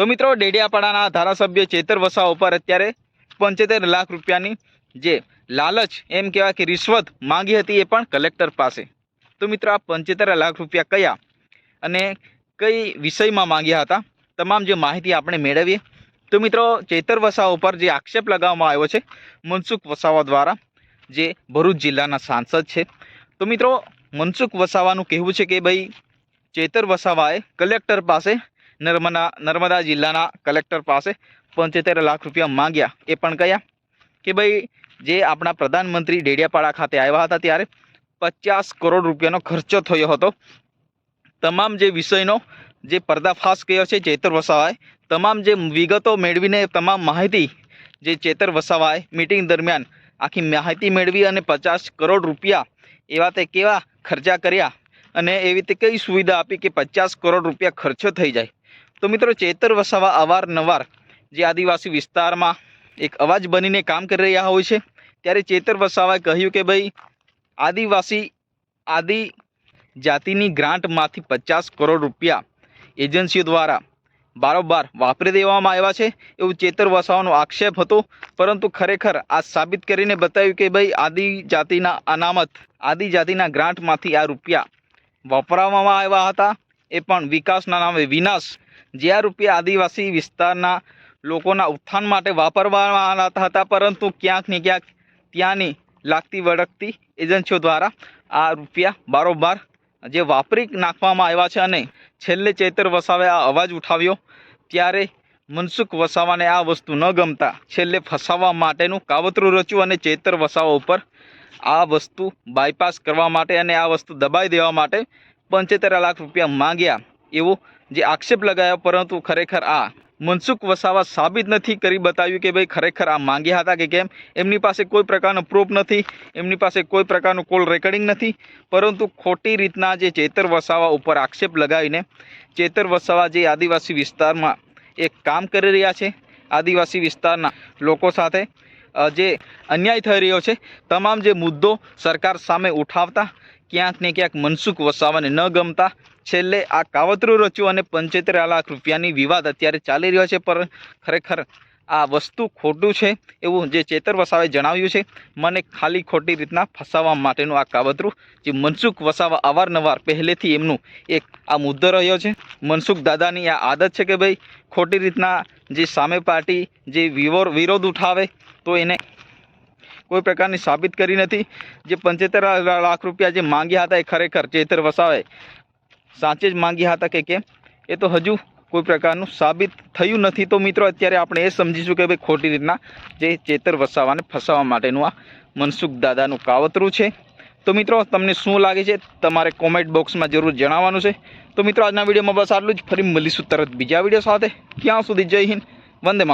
તો મિત્રો, ડેડિયાપાડાના ધારાસભ્ય ચેતર વસા ઉપર અત્યારે પંચોતેર લાખ રૂપિયાની જે લાલચ એમ કહેવાય કે રિશ્વત માંગી હતી એ પણ કલેક્ટર પાસે. તો મિત્રો, આ પંચોતેર લાખ રૂપિયા કયા અને કઈ વિષયમાં માંગ્યા હતા? તમામ જે માહિતી આપણે મેળવીએ. તો મિત્રો, ચેતર વસાવા ઉપર જે આક્ષેપ લગાવવામાં આવ્યો છે, મનસુખ વસાવા દ્વારા, જે ભરૂચ જિલ્લાના સાંસદ છે. તો મિત્રો, મનસુખ વસાવાનું કહેવું છે કે ભાઈ, ચેતર વસાવાએ કલેક્ટર પાસે નર્મદા નર્મદા જિલ્લાના કલેક્ટર પાસે પંચોતેર લાખ રૂપિયા માંગ્યા. એ પણ કયા? કે ભાઈ, જે આપણા પ્રધાનમંત્રી ડેડિયાપાડા ખાતે આવ્યા હતા ત્યારે પચાસ કરોડ રૂપિયાનો ખર્ચો થયો હતો. તમામ જે વિષયનો જે પર્દાફાશ કર્યો છે ચેતર વસાવાએ, તમામ જે વિગતો મેળવીને તમામ માહિતી જે ચેતર વસાવાએ મિટિંગ દરમિયાન આખી માહિતી મેળવી અને પચાસ કરોડ રૂપિયા એવા તે કેવા ખર્ચા કર્યા અને એવી રીતે કઈ સુવિધા આપી કે પચાસ કરોડ રૂપિયા ખર્ચો થઈ જાય? તો મિત્રો ચેતર વસાવા અવારનવાર જે આદિવાસી વિસ્તારમાં એક અવાજ બનીને કામ કરી રહ્યા હોય છે, ત્યારે ચેતર વસાવાએ કહ્યું કે ભાઈ, આદિવાસી આદિ જાતિની ગ્રાન્ટમાંથી પચાસ કરોડ રૂપિયા એજન્સીઓ દ્વારા બારોબાર વાપરી દેવામાં આવ્યા છે, એવું ચેતર વસાવાનો આક્ષેપ હતો. પરંતુ ખરેખર આ સાબિત કરીને બતાવ્યું કે ભાઈ આદિજાતિના અનામત આદિજાતિના ગ્રાન્ટમાંથી આ રૂપિયા વપરાવવામાં આવ્યા હતા. એ પણ વિકાસના નામે વિનાશ જે આ રૂપિયા આદિવાસી વિસ્તારના લોકોના ઉત્થાન માટે વાપરવામાં આવતા હતા, પરંતુ ક્યાંક ને ક્યાંક ત્યાંની લાગતી વળગતી એજન્સીઓ દ્વારા આ રૂપિયા બારોબાર જે વાપરી નાખવામાં આવ્યા છે અને છેલ્લે ચેતર વસાવે આ અવાજ ઉઠાવ્યો, ત્યારે મનસુખ વસાવાને આ વસ્તુ ન ગમતા છેલ્લે ફસાવવા માટેનું કાવતરું રચ્યું અને ચેતર વસાવા ઉપર આ વસ્તુ બાયપાસ કરવા માટે અને આ વસ્તુ દબાઈ દેવા માટે પંચોતેર લાખ રૂપિયા માંગ્યા. એવો જે આક્ષેપ લગાવ્યો પરંતુ ખરેખર આ મનસુખ વસાવા સાબિત નથી કરી બતાવ્યું કે ભાઈ ખરેખર આ માંગ્યા હતા કે કેમ? એમની પાસે કોઈ પ્રકારનો પ્રૂફ નથી, એમની પાસે કોઈ પ્રકારનું કોલ રેકોર્ડિંગ નથી, પરંતુ ખોટી રીતના જે ચેતર વસાવા ઉપર આક્ષેપ લગાવીને, ચેતર વસાવા જે આદિવાસી વિસ્તારમાં એક કામ કરી રહ્યા છે, આદિવાસી વિસ્તારના લોકો સાથે જે અન્યાય થઈ રહ્યો છે, તમામ જે મુદ્દો સરકાર સામે ઉઠાવતા, ક્યાંક ને ક્યાંક મનસુખ વસાવાને ન ગમતા છેલ્લે આ કાવતરું રચ્યું અને પંચોતેર લાખ રૂપિયાની વિવાદ અત્યારે ચાલી રહ્યો છે, પર ખરેખર આ વસ્તુ ખોટું છે એવું જે ચેતર વસાવાએ જણાવ્યું છે. મને ખાલી ખોટી રીતના ફસાવવા માટેનું આ કાવતરું, જે મનસુખ વસાવા અવારનવાર પહેલેથી એમનું એક આ મુદ્દો રહ્યો છે. મનસુખ દાદાની આ આદત છે કે ભાઈ, ખોટી રીતના જે સામે પાર્ટી જે વિરોધ ઉઠાવે, તો એને કોઈ પ્રકારની સાબિત કરી નથી. જે પંચોતેર લાખ રૂપિયા જે માંગ્યા હતા એ ખરેખર ચેતર વસાવે સાચે જ માંગ્યા હતા કે કેમ? એ તો હજુ કોઈ પ્રકારનું સાબિત થયું નથી. તો મિત્રો, અત્યારે આપણે એ સમજીશું કે ભાઈ ખોટી રીતના જે ચેતર વસાવાને ફસાવવા માટેનું આ મનસુખ દાદાનું કાવતરું છે. તો મિત્રો, તમને શું લાગે છે? તમારે કોમેન્ટ બોક્સમાં જરૂર જણાવવાનું છે. તો મિત્રો, આજના વિડીયોમાં બસ આટલું જ. ફરી મળીશું તરત બીજા વીડિયો સાથે. ત્યાં સુધી જય હિન્દ. વંદે.